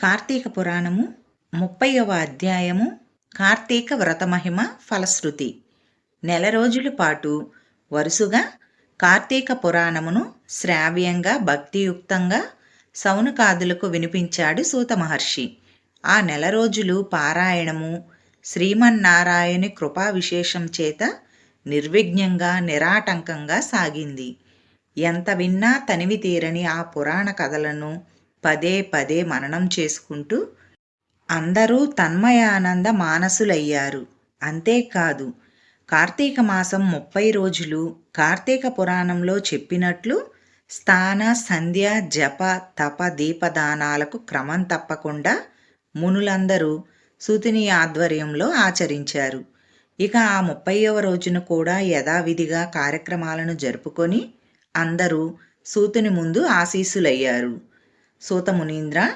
కార్తీక పురాణము ముప్పైవ అధ్యాయము కార్తీక వ్రతమహిమ ఫలశ్రుతి. నెల రోజుల పాటు వరుసగా కార్తీక పురాణమును శ్రావ్యంగా భక్తియుక్తంగా సౌనకాదులకు వినిపించాడు సూత మహర్షి. ఆ నెల రోజులు పారాయణము శ్రీమన్నారాయణి కృపా విశేషం చేత నిర్విఘ్నంగా నిరాటంకంగా సాగింది. ఎంత విన్నా తనివి తీరని ఆ పురాణ కథలను పదే పదే మననం చేసుకుంటూ అందరూ తన్మయానంద మానసులయ్యారు. అంతేకాదు కార్తీక మాసం ముప్పై రోజులు కార్తీక పురాణంలో చెప్పినట్లు స్థాన సంధ్య జప తప దీపదానాలకు క్రమం తప్పకుండా మునులందరూ సుతిని ఆధ్వర్యంలో ఆచరించారు. ఇక ఆ ముప్పైవ రోజున కూడా యథావిధిగా కార్యక్రమాలను జరుపుకొని అందరూ సూతుని ముందు ఆశీసులయ్యారు సూతమునీంద్ర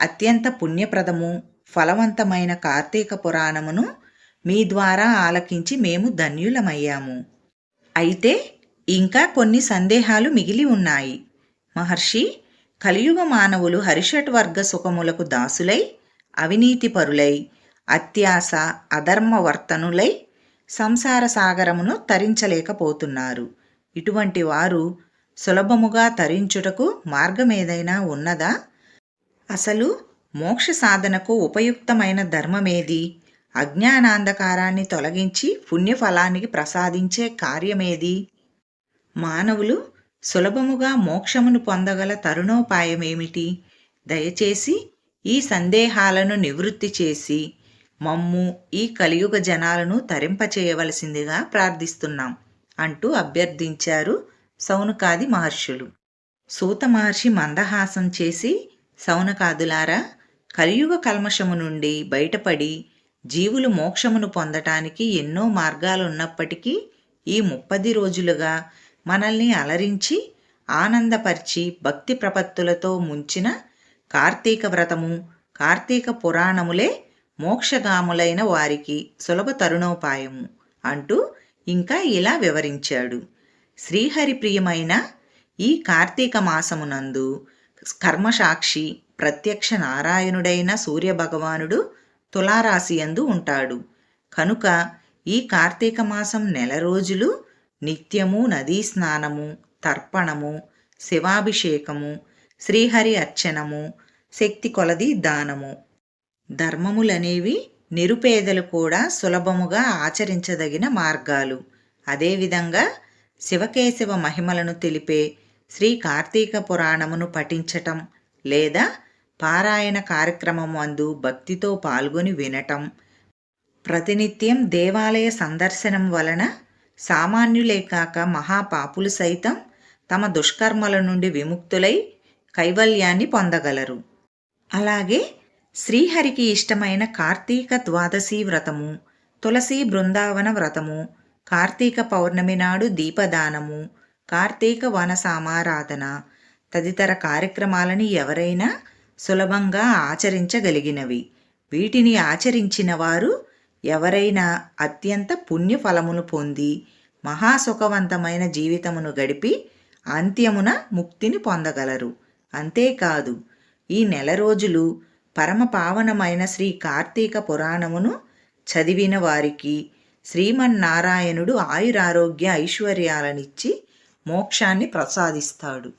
అత్యంత పుణ్యప్రదము ఫలవంతమైన కార్తీక పురాణమును మీ ద్వారా ఆలకించి మేము ధన్యులమయ్యాము. అయితే ఇంకా కొన్ని సందేహాలు మిగిలి ఉన్నాయి. మహర్షి కలియుగ మానవులు హరిషట్ వర్గ సుఖములకు దాసులై అవినీతిపరులై అత్యాస అధర్మవర్తనులై సంసార సాగరమును తరించలేకపోతున్నారు. ఇటువంటి వారు సులభముగా తరించుటకు మార్గమేదైనా ఉన్నదా? అసలు మోక్ష సాధనకు ఉపయుక్తమైన ధర్మమేది? అజ్ఞానాంధకారాన్ని తొలగించి పుణ్యఫలానికి ప్రసాదించే కార్యమేది? మానవులు సులభముగా మోక్షమును పొందగల తరుణోపాయమేమిటి? దయచేసి ఈ సందేహాలను నివృత్తి చేసి మమ్ము ఈ కలియుగ జనాలను తరింపచేయవలసిందిగా ప్రార్థిస్తున్నాం అంటూ అభ్యర్థించారు సౌనకాది మహర్షులు. సూత మహర్షి మందహాసం చేసి సౌనకాదులారా కలియుగ కల్మషము నుండి బయటపడి జీవులు మోక్షమును పొందటానికి ఎన్నో మార్గాలున్నప్పటికీ ఈ ముప్పది రోజులుగా మనల్ని అలరించి ఆనందపరిచి భక్తి ప్రపత్తులతో ముంచిన కార్తీక వ్రతము కార్తీక పురాణములే మోక్షగాములైన వారికి సులభ తరుణోపాయము అంటూ ఇంకా ఇలా వివరించాడు. శ్రీహరి ప్రియమైన ఈ కార్తీక మాసమునందు కర్మసాక్షి ప్రత్యక్ష నారాయణుడైన సూర్యభగవానుడు తులారాశి యందు ఉంటాడు. కనుక ఈ కార్తీక మాసం నెల రోజులు నిత్యము నదీ స్నానము తర్పణము శివాభిషేకము శ్రీహరి అర్చనము శక్తి కొలది దానము. ధర్మములనేవి నిరుపేదలు కూడా సులభముగా ఆచరించదగిన మార్గాలు. అదేవిధంగా శివకేశవ మహిమలను తెలిపే శ్రీ కార్తీక పురాణమును పఠించటం లేదా పారాయణ కార్యక్రమం అందు భక్తితో పాల్గొని వినటం. ప్రతినిత్యం దేవాలయ సందర్శనం వలన సామాన్యులే కాక మహాపాపులు సైతం తమ దుష్కర్మల నుండి విముక్తులై కైవల్యాన్ని పొందగలరు. అలాగే శ్రీహరికి ఇష్టమైన కార్తీక ద్వాదశీ వ్రతము తులసి బృందావన వ్రతము కార్తీక పౌర్ణమి నాడు దీపదానము కార్తీక వన సామారాధన తదితర కార్యక్రమాలని ఎవరైనా సులభంగా ఆచరించగలిగినవి. వీటిని ఆచరించిన వారు ఎవరైనా అత్యంత పుణ్యఫలమును పొంది మహాసుఖవంతమైన జీవితమును గడిపి అంత్యమున ముక్తిని పొందగలరు. అంతేకాదు ఈ నెల రోజులు పరమ పావనమైన శ్రీ కార్తీక పురాణమును చదివిన వారికి శ్రీమన్నారాయణుడు ఆయురారోగ్య ఐశ్వర్యాలనిచ్చి మోక్షాన్ని ప్రసాదిస్తాడు.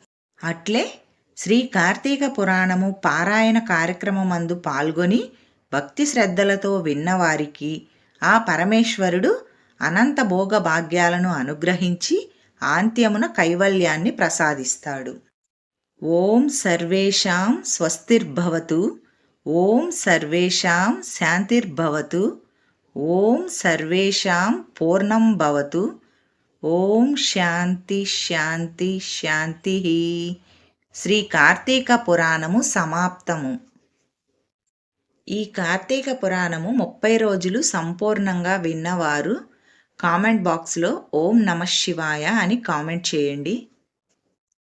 అట్లే శ్రీ కార్తీక పురాణము పారాయణ కార్యక్రమమందు పాల్గొని భక్తి శ్రద్ధలతో విన్నవారికి ఆ పరమేశ్వరుడు అనంత భోగ భాగ్యాలను అనుగ్రహించి ఆంత్యమున కైవల్యాన్ని ప్రసాదిస్తాడు. ఓం సర్వేషాం స్వస్తిర్భవతు ఓం సర్వేషాం శాంతిర్భవతు ఓం సర్వేషాం పూర్ణం భవతు. ఓం శాంతి శాంతి శాంతి. శ్రీ కార్తీక పురాణము సమాప్తము. ఈ కార్తీక పురాణము ముప్పై రోజులు సంపూర్ణంగా విన్నవారు కామెంట్ బాక్స్లో ఓం నమ శివాయ అని కామెంట్ చేయండి.